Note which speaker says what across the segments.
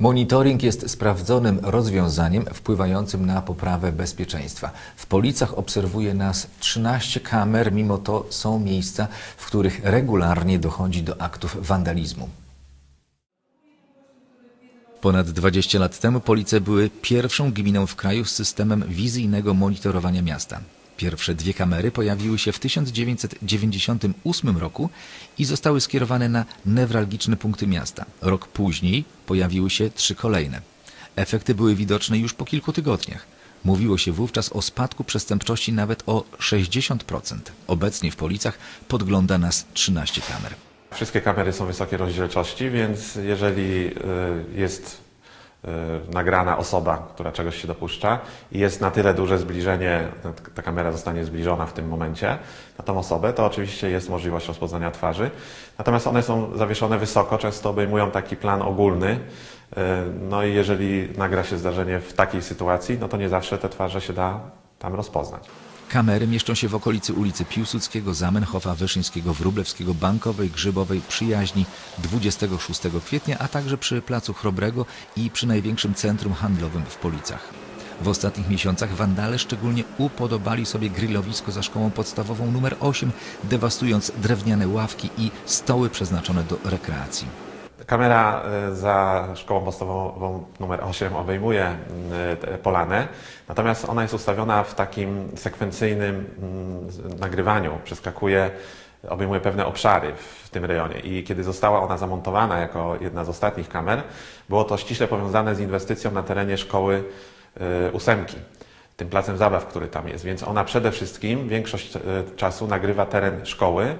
Speaker 1: Monitoring jest sprawdzonym rozwiązaniem wpływającym na poprawę bezpieczeństwa. W Policach obserwuje nas 13 kamer, mimo to są miejsca, w których regularnie dochodzi do aktów wandalizmu. Ponad 20 lat temu Police były pierwszą gminą w kraju z systemem wizyjnego monitorowania miasta. Pierwsze dwie kamery pojawiły się w 1998 roku i zostały skierowane na newralgiczne punkty miasta. Rok później pojawiły się trzy kolejne. Efekty były widoczne już po kilku tygodniach. Mówiło się wówczas o spadku przestępczości nawet o 60%. Obecnie w Policach podgląda nas 13 kamer.
Speaker 2: Wszystkie kamery są wysokiej rozdzielczości, więc jeżeli y, jest nagrana osoba, która czegoś się dopuszcza i jest na tyle duże zbliżenie, ta- kamera zostanie zbliżona w tym momencie na tą osobę, to oczywiście jest możliwość rozpoznania twarzy. Natomiast one są zawieszone wysoko, często obejmują taki plan ogólny. y, No i jeżeli nagra się zdarzenie w takiej sytuacji, no to nie zawsze te twarze się da tam rozpoznać.
Speaker 1: Kamery mieszczą się w okolicy ulicy Piłsudskiego, Zamenhofa, Wyszyńskiego, Wróblewskiego, Bankowej, Grzybowej, Przyjaźni 26 kwietnia, a także przy Placu Chrobrego i przy największym centrum handlowym w Policach. W ostatnich miesiącach wandale szczególnie upodobali sobie grillowisko za szkołą podstawową nr 8, dewastując drewniane ławki i stoły przeznaczone do rekreacji.
Speaker 2: Kamera y, za szkołą podstawową numer 8 obejmuje tę polanę, natomiast ona jest ustawiona w takim sekwencyjnym mm, nagrywaniu. Przeskakuje, obejmuje pewne obszary w tym rejonie i kiedy została ona zamontowana jako jedna z ostatnich kamer, było to ściśle powiązane z inwestycją na terenie szkoły y, ósemki tym placem zabaw, który tam jest. Więc ona przede wszystkim większość czasu nagrywa teren szkoły,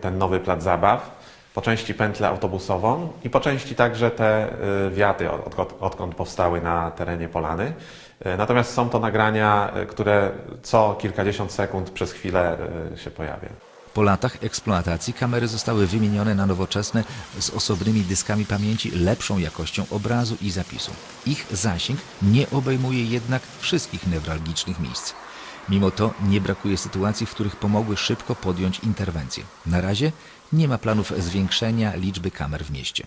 Speaker 2: ten nowy plac zabaw, po części pętlę autobusową i po części także te y, wiaty, od- odkąd, powstały na terenie Polany. Y, Natomiast są to nagrania, y, które co kilkadziesiąt sekund przez chwilę się pojawia.
Speaker 1: Po latach eksploatacji kamery zostały wymienione na nowoczesne z osobnymi dyskami pamięci, lepszą jakością obrazu i zapisu. Ich zasięg nie obejmuje jednak wszystkich newralgicznych miejsc. Mimo to nie brakuje sytuacji, w których pomogły szybko podjąć interwencję. Na razie nie ma planów zwiększenia liczby kamer w mieście.